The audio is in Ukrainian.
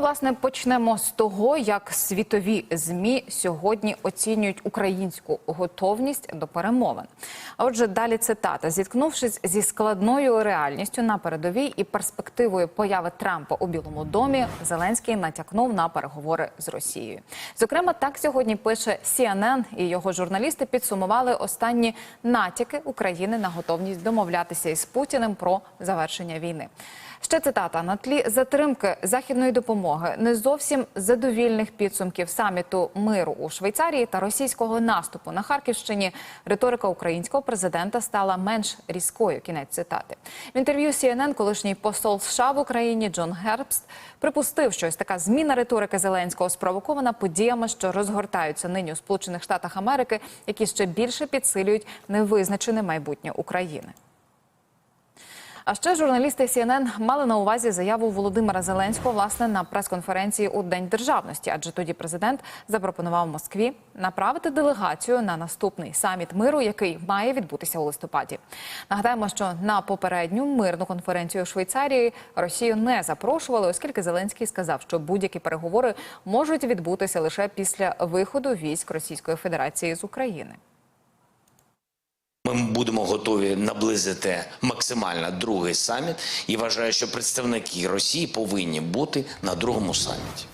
власне почнемо з того, як світові змі сьогодні оцінюють українську готовність до перемовин. А отже, далі цитата: зіткнувшись зі складною реальністю на передовій і перспективою появи Трампа у Білому домі, Зеленський натякнув на переговори з Росією. Зокрема, так сьогодні пише CNN, і його журналісти підсумували останні натяки України на готовність домовлятися із Путіним про завершення війни. Ще цитата на тлі затримки західної допомоги, не зовсім задовільних підсумків саміту миру у Швейцарії та російського наступу на Харківщині. Риторика українського президента стала менш різкою. Кінець цитати в інтерв'ю CNN колишній посол США в Україні Джон Гербст припустив, що ось така зміна риторики Зеленського спровокована подіями, що розгортаються нині у Сполучених Штатах Америки, які ще більше підсилюють невизначене майбутнє України. А ще журналісти CNN мали на увазі заяву Володимира Зеленського власне на прес-конференції у День державності, адже тоді президент запропонував Москві направити делегацію на наступний саміт миру, який має відбутися у листопаді. Нагадаємо, що на попередню мирну конференцію у Швейцарії Росію не запрошували, оскільки Зеленський сказав, що будь-які переговори можуть відбутися лише після виходу військ Російської Федерації з України. Ми будемо готові наблизити максимально другий саміт і вважаю, що представники Росії повинні бути на другому саміті.